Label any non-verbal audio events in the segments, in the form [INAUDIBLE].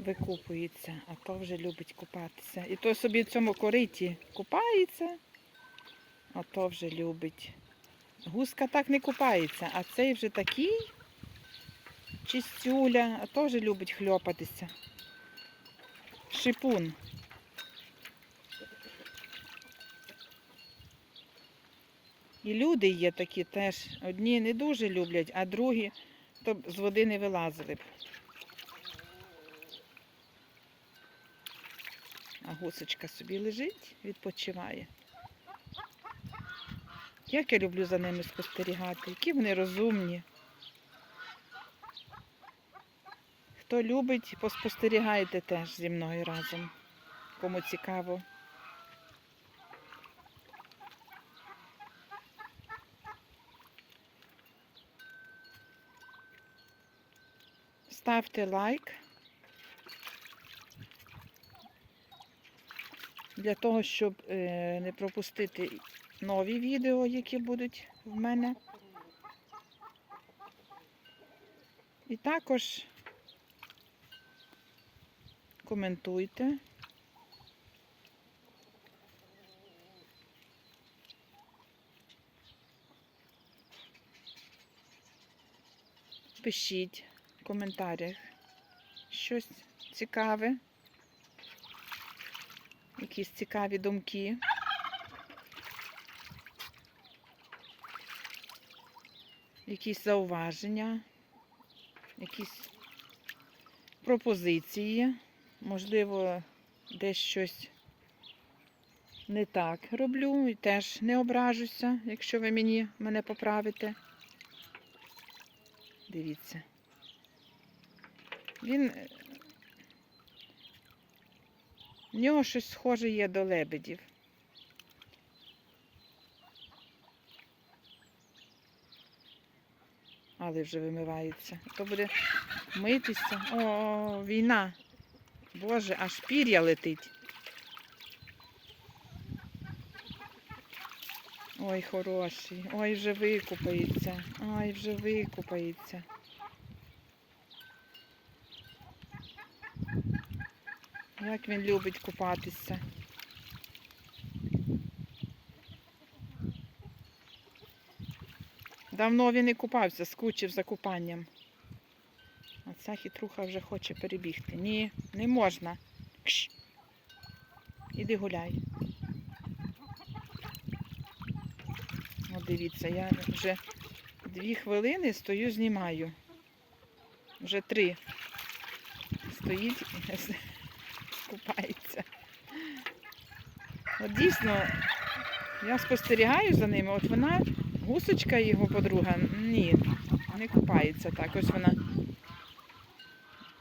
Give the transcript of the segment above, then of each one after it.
викупується, а то вже любить купатися. І то собі в цьому кориті купається, а то вже любить. Гуска так не купається, а цей вже такий чистюля, а то вже любить хльопатися. Шипун. І люди є такі теж. Одні не дуже люблять, а другі то з води не вилазили б. А гусочка собі лежить, відпочиває. Як я люблю за ними спостерігати, які вони розумні. Хто любить, поспостерігайте теж зі мною разом. Кому цікаво. Ставте лайк. Для того, щоб е, не пропустити нові відео, які будуть в мене. І також коментуйте. Пишіть в коментарях щось цікаве, якісь цікаві думки. Якісь зауваження, якісь пропозиції. Можливо, десь щось не так роблю і теж не ображуся, якщо ви мені мене поправите. Дивіться. Він. В нього щось схоже є до лебедів. Але вже вимивається. То буде митися. О, війна. Боже, аж пір'я летить. Ой, хороший. Ой, вже викупається. Ой, вже викупається. Як він любить купатися. Давно він не купався, скучив за купанням. А ця хитруха вже хоче перебігти. Ні, не можна. Кш. Іди гуляй. От дивіться, я вже дві хвилини стою, знімаю. Вже три. Стоїть купається. От дійсно, я спостерігаю за ними, от вона, гусочка його подруга, ні, не купається так. Ось вона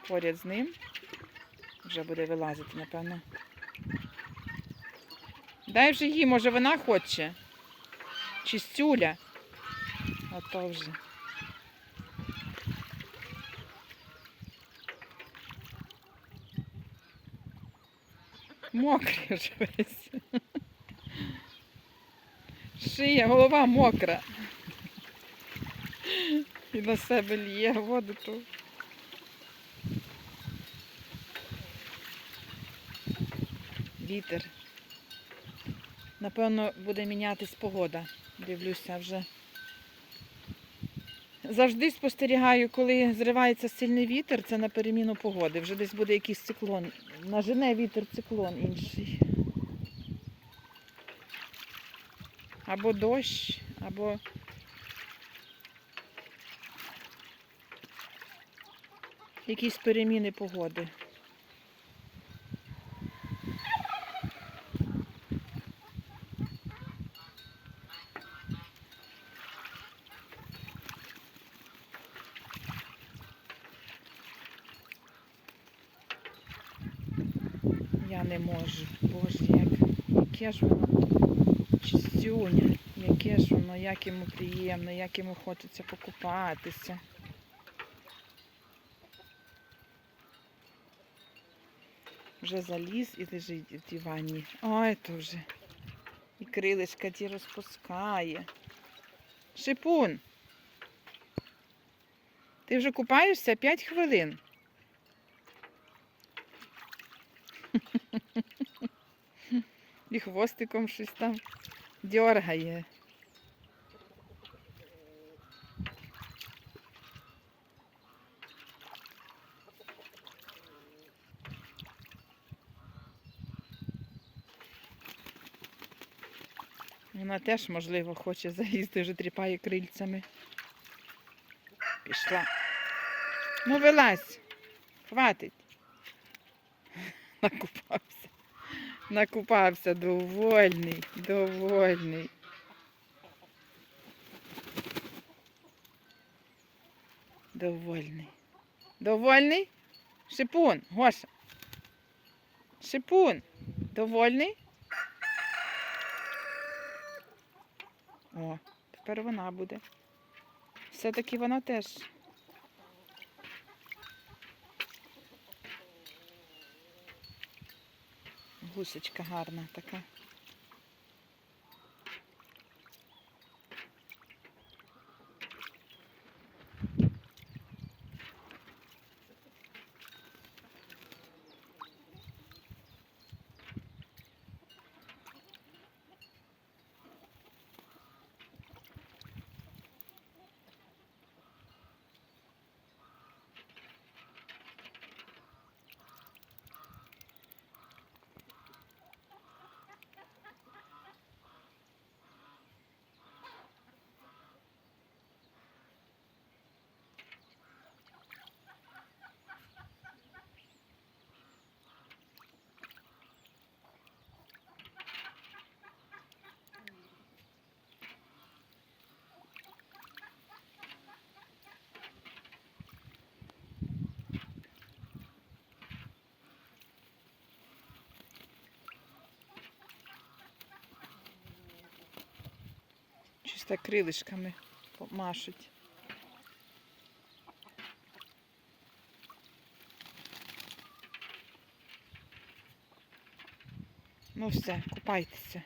поряд з ним. Вже буде вилазити, напевно. Дай вже їй, може вона хоче. Чистюля. Ото вже. Мокрий вже весь. Шия, голова мокра. І на себе лє воду ту. Вітер. Напевно, буде мінятись погода. Дивлюся вже. Завжди спостерігаю, коли зривається сильний вітер, це на переміну погоди. Вже десь буде якийсь циклон. Нажене вітер циклон інший. Або дощ, або якісь переміни погоди. Я не можу. Боже, як, яке ж воно чистюня, яке ж воно, як йому приємно, як йому хочеться покупатися. Вже заліз і лежить в дивані. Ой, то вже. І крилишка ті розпускає. Шипун. Ти вже купаєшся 5 хвилин. [LAUGHS] І хвостиком щось там дьоргає. Вона теж, можливо, хоче залізти, вже тріпає крильцями. Пішла. Ну, вилазь. Хватить. [LAUGHS] Накупався. Накупався, довольний, довольний. Довольний. Довольний? Шипун, Гоша. Шипун. Довольний? О, тепер вона буде. Все-таки вона теж. Гусечка гарна така. Щось так крилишками машуть. Ну все, купайтеся.